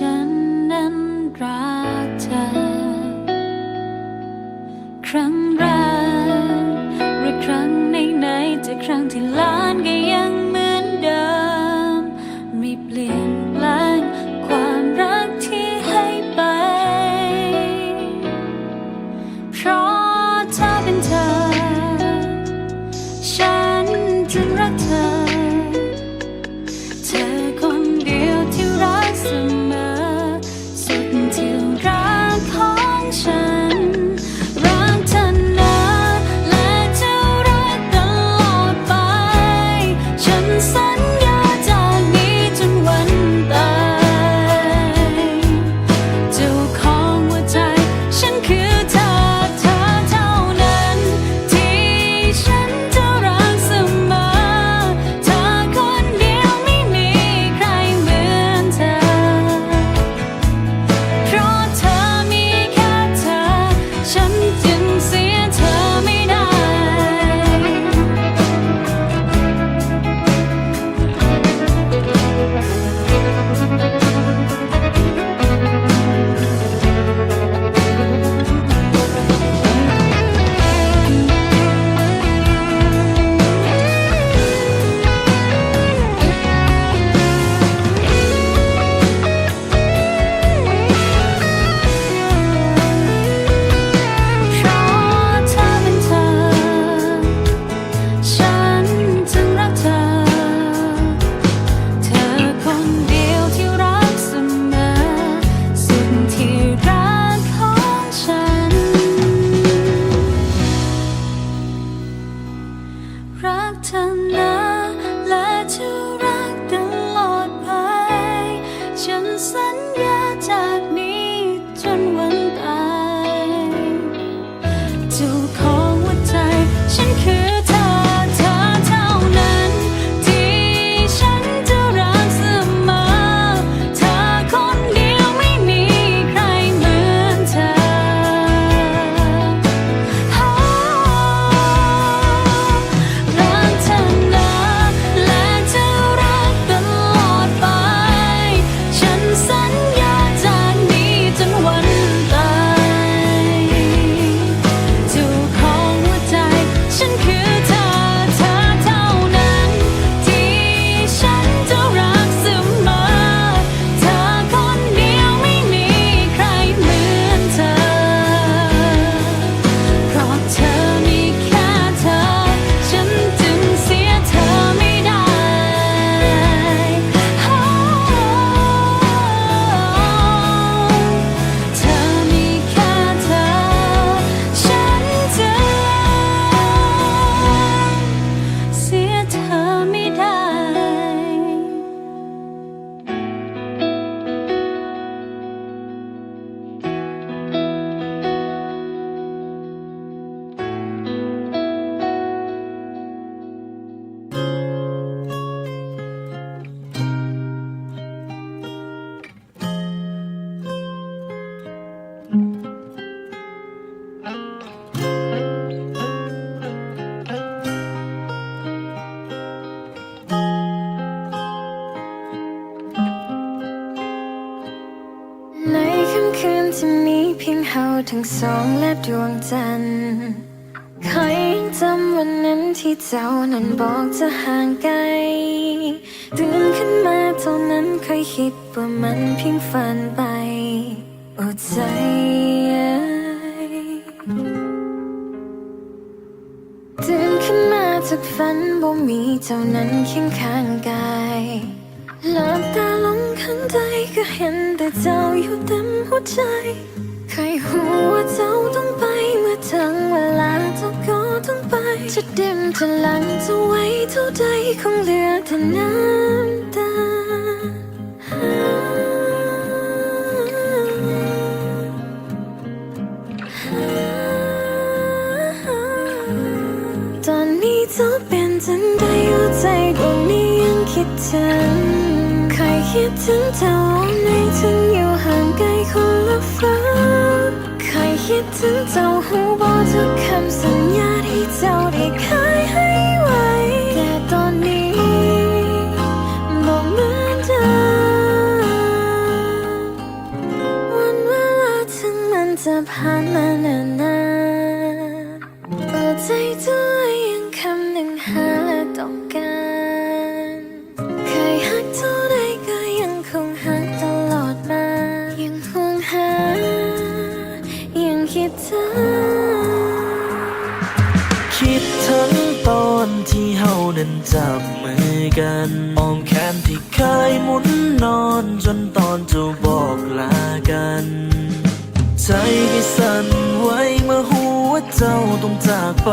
ocean. ทั้งสองและดวงจันทร์ใครยังจำวันนั้นที่เจ้านั้นบอกจะห่างไกลตื่นขึ้นมาเท่านั้นเคยคิดว่ามันเพียงฝันไปอดใจตื่นขึ้นมาจากฝันบ่มีเจ้านั้นเคียงข้างกายหลับตาลงข้างใจก็เห็นแต่เจ้าอยู่เต็มหัวใจ ใครหูว่าเจ้าต้องไปเมื่อถึงเวลาเจ้าก็ต้องไป จะดื่มจะหลังจะไว้เท่าใดคงเหลือแต่น้ำตาตอนนี้เจ้าเป็นจังใดอยู่ใจตรงนี้ยังคิดถึง คิดถึงเธอวันไหนถึงอยู่ห่างไกลคนละฟ้าเคยคิดถึงเจ้าหูบอกทุกคำสัญญาที่เจ้าได้เคยให้ไว้ แต่ตอนนี้บอกเหมือนเดิมวันเวลาถึงมันจะผ่านมานานๆเอดใจเธอ จับมือกันอ้อมแขนที่เคยหมุนนอนจนตอนจะบอกลากัน ใจก็สั่นไหวเมื่อหัวเจ้าต้องจากไป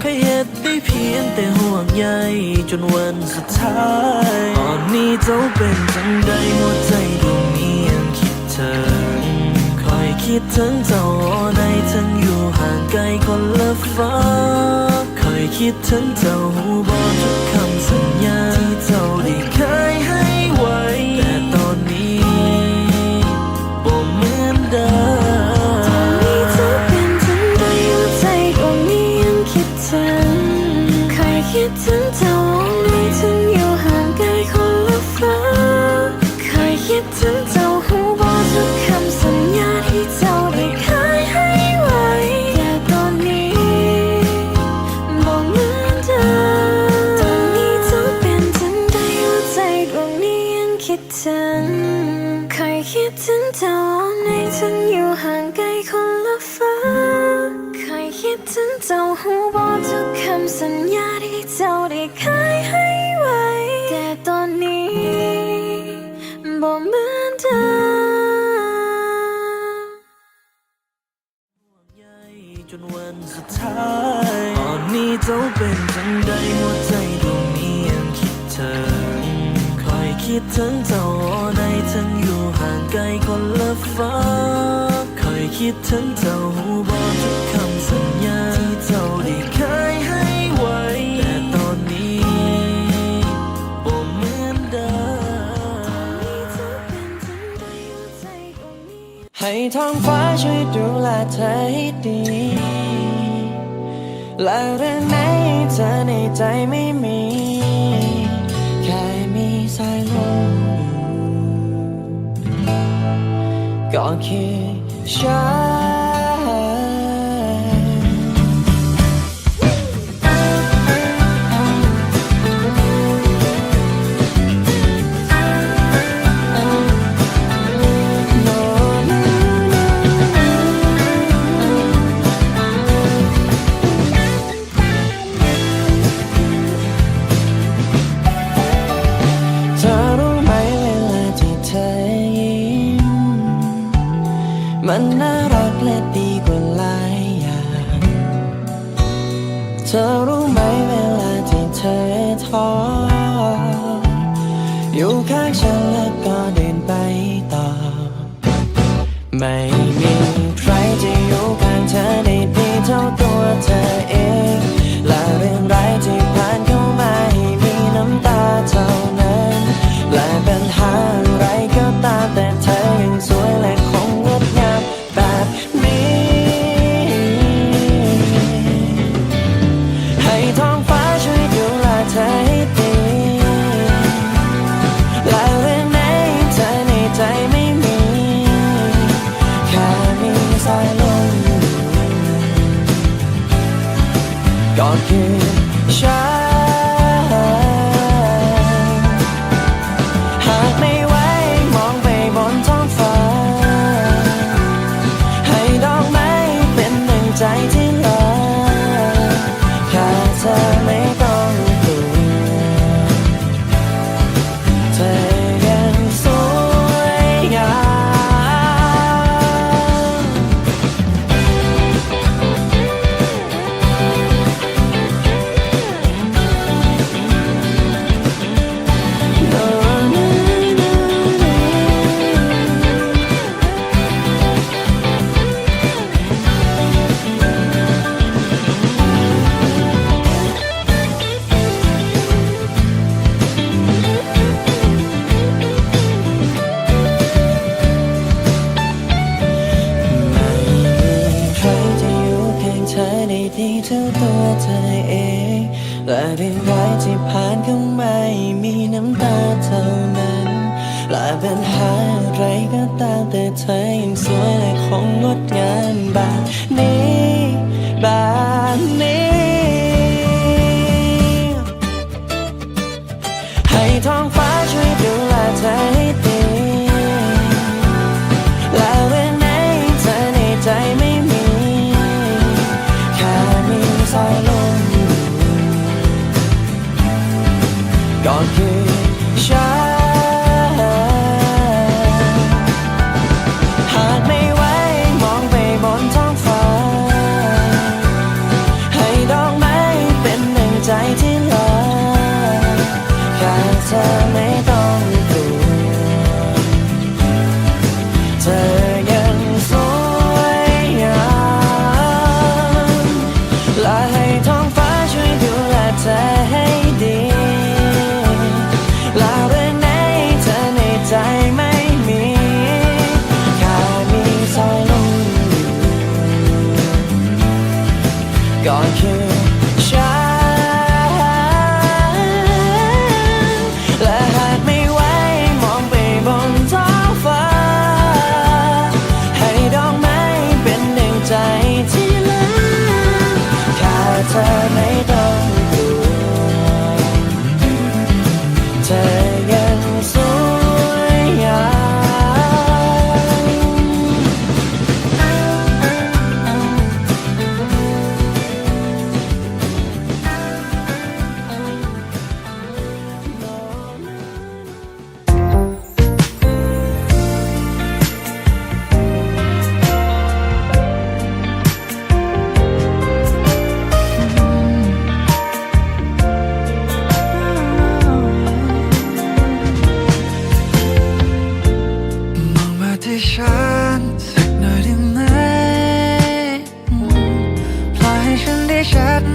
เคยเหตุได้เพียงแต่ห่วงใยจนวันสุดท้าย ตอนนี้เจ้าเป็นจังใดหัวใจดวงนี้ยังคิดถึงคอยคิดถึงเจ้าในทั้งอยู่ห่างไกลคนละฟ้า คิดถึงเจ้าหูบอกทุกคำสัญญาที่เจ้าได้ คิดถึงเจ้าในทั้งอยู่ห่างไกลคนละฟ้าคอยคิดถึงเจ้าหูบอกทุกคำสัญญาที่เจ้าได้เคยให้ไว้ แต่ตอนนี้บ่เหมือนเดิมให้ท้องฟ้าช่วยดูแลเธอให้ดีและเรื่องไหนเธอในใจไม่มี ลมอยู่ก็คือฉัน และเรื่องร้ายที่ผ่านก็ไม่มีน้ำตาเท่านั้นและปัญหาอะไรก็ตามแต่เธอยังสวยและคงงดงามแบบนี้แบบ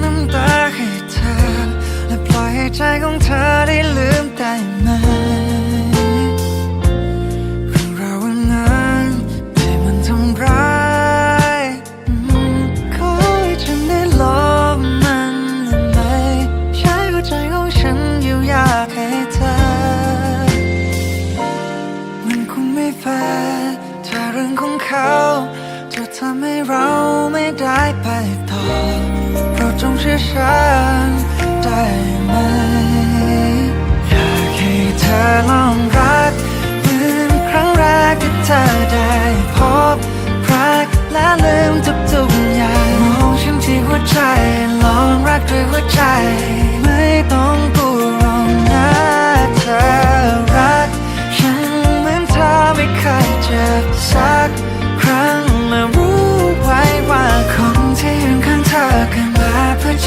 น้ำตาให้เธอ และปล่อยให้ใจของเธอได้ลืมได้ ฉันได้ไหม อยากให้เธอลองรักเหมือนครั้งแรกที่เธอได้พบรักและลืมทุกๆอย่างมองฉันที่หัวใจลองรักด้วยหัวใจ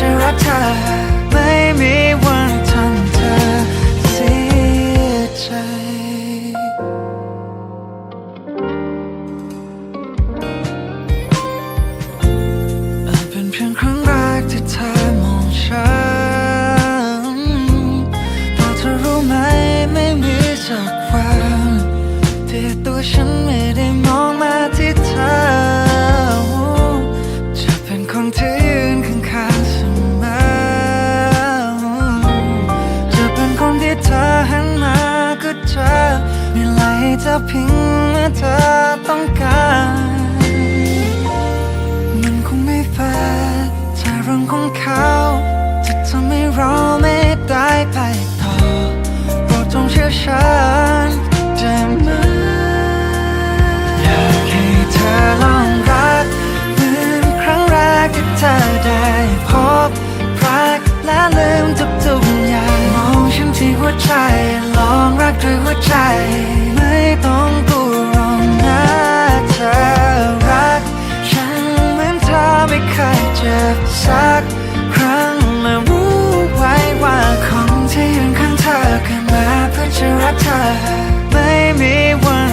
เพื่อจะรักเธอ ไม่มีวันทำเธอเสียใจ อาจเป็นเพียงครั้งแรกที่เธอมองฉันแต่เธอรู้ไหมไม่มีสักวันที่ตัวฉันไม่ได้มองมาที่เธอ จะเป็นคนที่ยืนข้าง จะพิงเมื่อเธอต้องการ มันคงไม่แฟร์ใจร้อนของเขาจะทำให้เราไม่ได้ไปต่อโปรดจงเชื่อฉันได้ไหมอยากให้เธอลองรักเหมือนครั้งแรกที่เธอได้พบรักและลืมทุกๆ วใจ ลองรักด้วยหัวใจ ไม่ต้องกลัวรองนะเธอรัก ฉันเหมือนเธอไม่เคยเจ็บสักครั้งมารู้ไว้ว่าของที่ยืนข้างเธอเกิดมาเพื่อจะรักเธอ ไม่มีวัน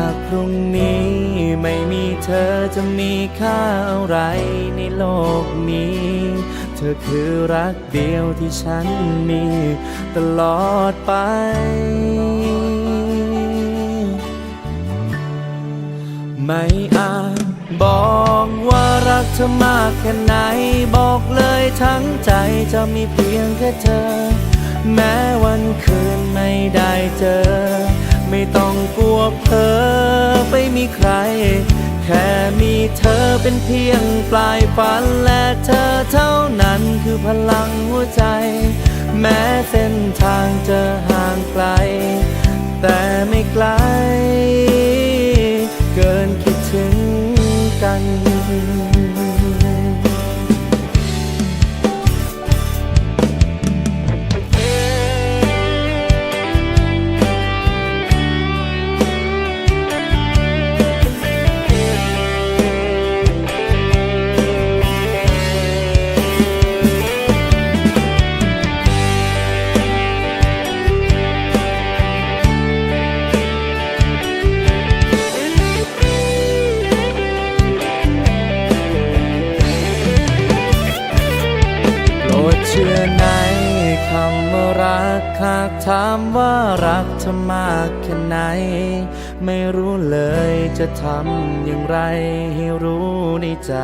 ากพรุ่งนี้ไม่มีเธอจะมีค่าอะไรในโลกนี้ เธอคือรักเดียวที่ฉันมีตลอดไป ไม่อาจบอกว่ารักเธอมากแค่ไหน บอกเลยทั้งใจจะมีเพียงแค่เธอ แม้วันคืนไม่ได้เจอ ไม่ต้อง กลัวเพอไปมีใคร แค่มีเธอเป็นเพียงปลายฝันและเธอเท่านั้นคือพลังหัวใจ แม้เส้นทางจะห่างไกล แต่ไม่ไกล เกินคิดถึงกันากถามว่ารักเธอมากแค่ไหน ไม่รู้เลยจะทำอย่างไร ให้รู้ในใจ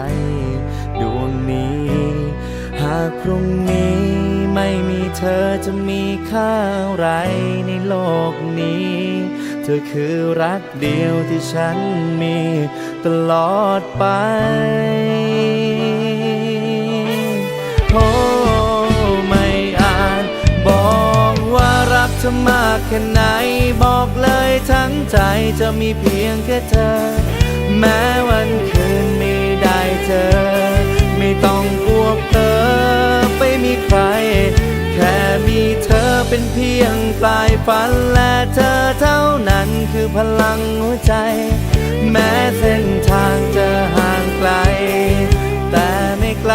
ดวงนี้ หากพรุ่งนี้ไม่มีเธอจะมีค่าอะไรในโลกนี้ เธอคือรักเดียวที่ฉันมีตลอดไป ว่ารักเธอมากแค่ไหน บอกเลยทั้งใจจะมีเพียงแค่เธอ แม้วันคืนไม่ได้เจอ ไม่ต้องกลัวเพลอไปมีใคร แค่มีเธอเป็นเพียงปลายฝันและเธอเท่านั้นคือพลังหัวใจ แม้เส้นทางจะห่างไกล แต่ไม่ไกล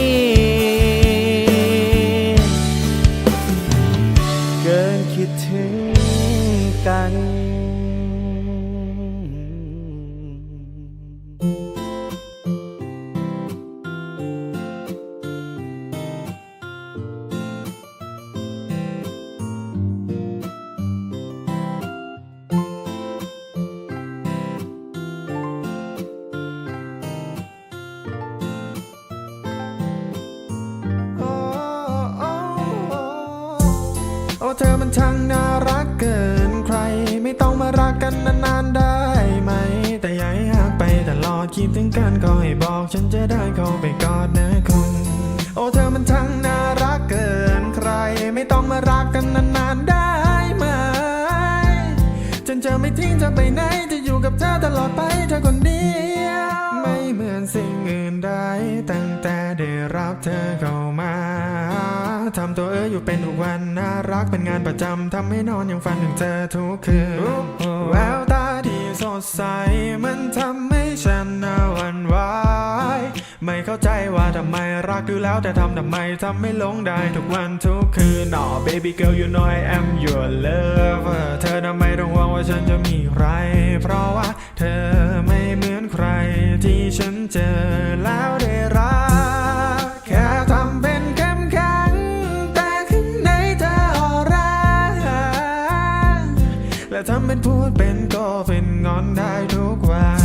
ธอมันช่างน่ารักเกินใคร ไม่ต้องมารักกันนานๆได้ไหม แต่อย่าให้ห่างไปตลอดคิดถึงกันก็ให้บอกฉันจะได้เข้าไปกอดนะคุณ โอ้เธอมันช่างน่ารักเกินใคร ไม่ต้องมารักกันนานๆได้ไหม ฉันจะไม่ทิ้งเธอไปไหนจะอยู่กับเธอตลอดไปเธอคนเดียว ไม่เหมือนสิ่งอื่นใดตั้งแต่ได้รับเธอเข้า กเป็นงานประจำทำให้นอนยังฝันถึงเธอทุกคืนแววตาที่สดใส มันทำให้ฉันน่าหวันไหวไม่เข้าใจว่าทำไมรักอยู่แล้วแต่ทำทำไมทำไม่ลงได้ทุกวันทุกคืน Oh baby girl you know I am your lover เธอทำไมต้องหวังว่าฉันจะมีใคร เพราะว่าเธอไม่เหมือนใครที่ฉันเจอแล้วได้รัก เป็นก็เป็นงอนได้ทุกวัน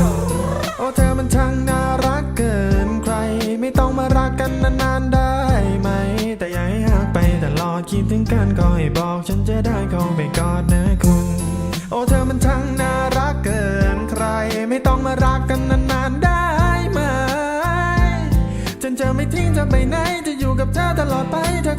โอ้เธอมันช่างน่ารักเกินใคร ไม่ต้องมารักกันนานๆได้ไหม แต่อย่าให้หักไปตลอดคิดถึงกันก็ให้บอกฉันจะได้เข้าไปกอดนะคุณ โอ้เธอมันช่างน่ารักเกินใคร ไม่ต้องมารักกันนานๆได้ไหมฉันจะไม่ทิ้งเธอไปไหนจะอยู่กับเธอตลอดไปเธอ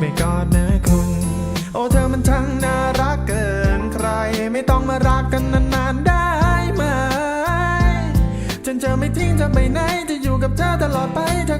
ไปกอดนะคุณ โอ้เธอมันช่างน่ารักเกินใคร ไม่ต้องมารักกันนานๆได้ไหม ฉันจะไม่ทิ้งเธอไปไหนจะอยู่กับเธอตลอดไปเธอ